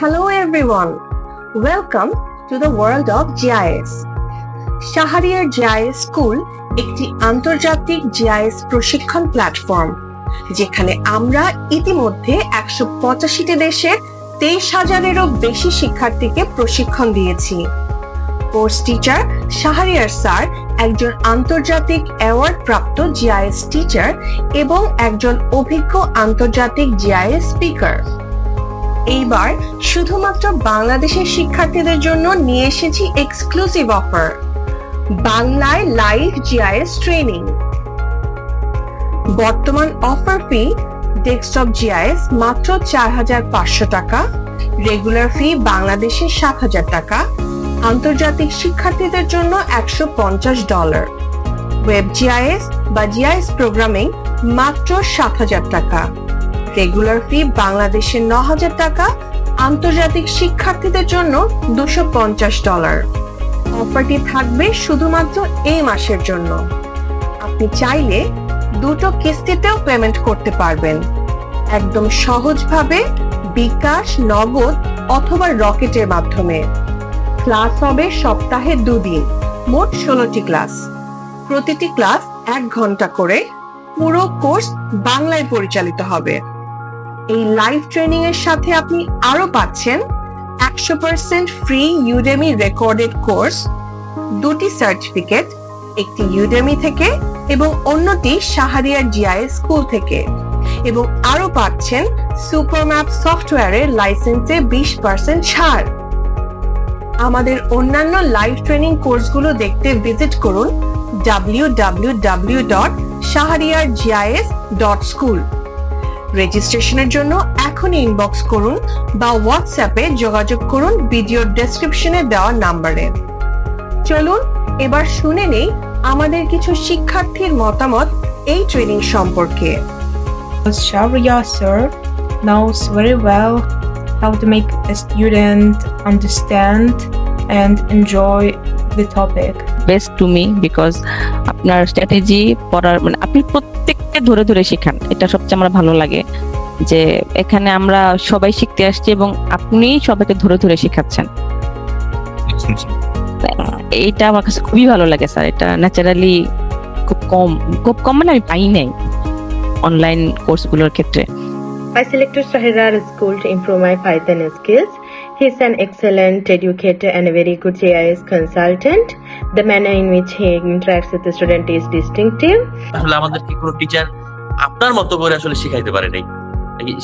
Hello, everyone. Welcome to the world of GIS. Shahriar GIS school একটি আন্তর্জাতিক GIS প্রশিক্ষণ platform যেখানে আমরা ইতিমধ্যে একশো পঁচাশিটি দেশে তেইশ হাজারেরও বেশি শিক্ষার্থীকে প্রশিক্ষণ দিয়েছি কোর্স টিচার শাহরিয়ার স্যার একজন আন্তর্জাতিক অ্যাওয়ার্ড প্রাপ্ত জিআইএস টিচার এবং একজন অভিজ্ঞ আন্তর্জাতিক জিআইএস স্পিকার এইবার শুধুমাত্র বাংলাদেশের শিক্ষার্থীদের জন্য নিয়ে এসেছি এক্সক্লুসিভ অফার বাংলায় লাইভ জিআইএস ট্রেনিং বর্তমান অফার ফি ডেস্কটপ জিআইএস মাত্র চার হাজার পাঁচশো টাকা রেগুলার ফি বাংলাদেশে সাত হাজার টাকা, আন্তর্জাতিক শিক্ষার্থীদের জন্য একশো পঞ্চাশ ডলার ওয়েব জিআইএস বা জিআইএস প্রোগ্রামিং মাত্র সাত হাজার টাকা। রেগুলার ফি বাংলাদেশে ন হাজার টাকা, আন্তর্জাতিক শিক্ষার্থীদের জন্য দুশো পঞ্চাশ ডলার অফারটি থাকবে শুধুমাত্র এই মাসের জন্য। আপনি চাইলে দুটো কিস্তিতেও পেমেন্ট করতে পারবেন। একদম সহজভাবে বিকাশ, নগদ অথবা রকেটের মাধ্যমে। ক্লাস হবে সপ্তাহে দুদিন, মোট ষোলোটি ক্লাস। প্রতিটি ক্লাস এক ঘণ্টা করে। পুরো কোর্স বাংলায় পরিচালিত হবে। এই লাইভ ট্রেনিং এর সাথে আপনি আরও পাচ্ছেন একশো percent free Udemy recorded course দুটি সার্টিফিকেট একটি ইউডেমি থেকে এবং অন্যটি সাহারিয়ার জিআই স্কুল থেকে। এবং আরও পাচ্ছেন সুপার সুপারম্যাপ সফটওয়্যারের লাইসেন্সে বিশ পার্সেন্ট ছাড়। আমাদের অন্যান্য লাইভ ট্রেনিং কোর্সগুলো দেখতে ভিজিট করুন www.shahriyargis.school রেজিস্ট্রেশনের জন্য এখনই ইনবক্স করুন বা হোয়াটসঅ্যাপে যোগাযোগ করুন ভিডিও ডেসক্রিপশনে দেওয়া নাম্বারে চলুন এবার শুনে নেই আমাদের কিছু শিক্ষার্থীর মতামত এই ট্রেনিং সম্পর্কে Sharia sir knows very well how to make a student understand and enjoy the topic. Best to me because আপনার স্ট্র্যাটেজি পড়ার মানে আপনি প্রত্যেককে ধরে ধরে শেখান। এটা সবচেয়ে আমার ভালো লাগে যে এখানে আমরা সবাই শিখতে আসছি এবং আপনি সবাইকে ধরে ধরে শেখাচ্ছেন। এইটা আমার কাছে খুবই ভালো লাগে স্যার। এটা ন্যাচারালি খুব কম খুব কম মানে আমি পাই নাই অনলাইন কোর্সগুলোর ক্ষেত্রে। I selected Shahirar School to improve my Python skills. He's an excellent educator and a very good GIS consultant. The manner in which he interacts with the student is distinctive. আসলে আমাদেরকে কোনো teacher আপনার মতো করে আসলে শেখাইতে পারে নাই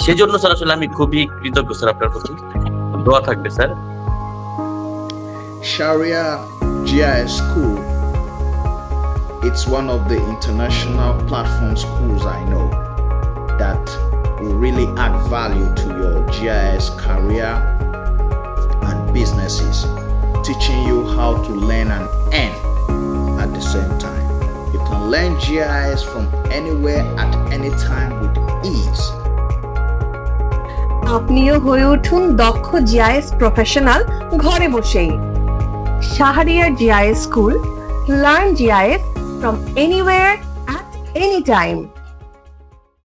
সেজন্য স্যার আসলে আমি খুবই কৃতজ্ঞ স্যার আপনার প্রতি দোয়া থাকবে sir Sharia GIS School. It's one of the international platform schools I know that will really add value to your GIS career and businesses, teaching you how to learn and earn at the same time. You can learn GIS from anywhere at any time with ease. আপনিও হয়ে উঠুন দক্ষ GIS professional ঘরে বসেই Shahriar GIS school learn GIS from anywhere at any time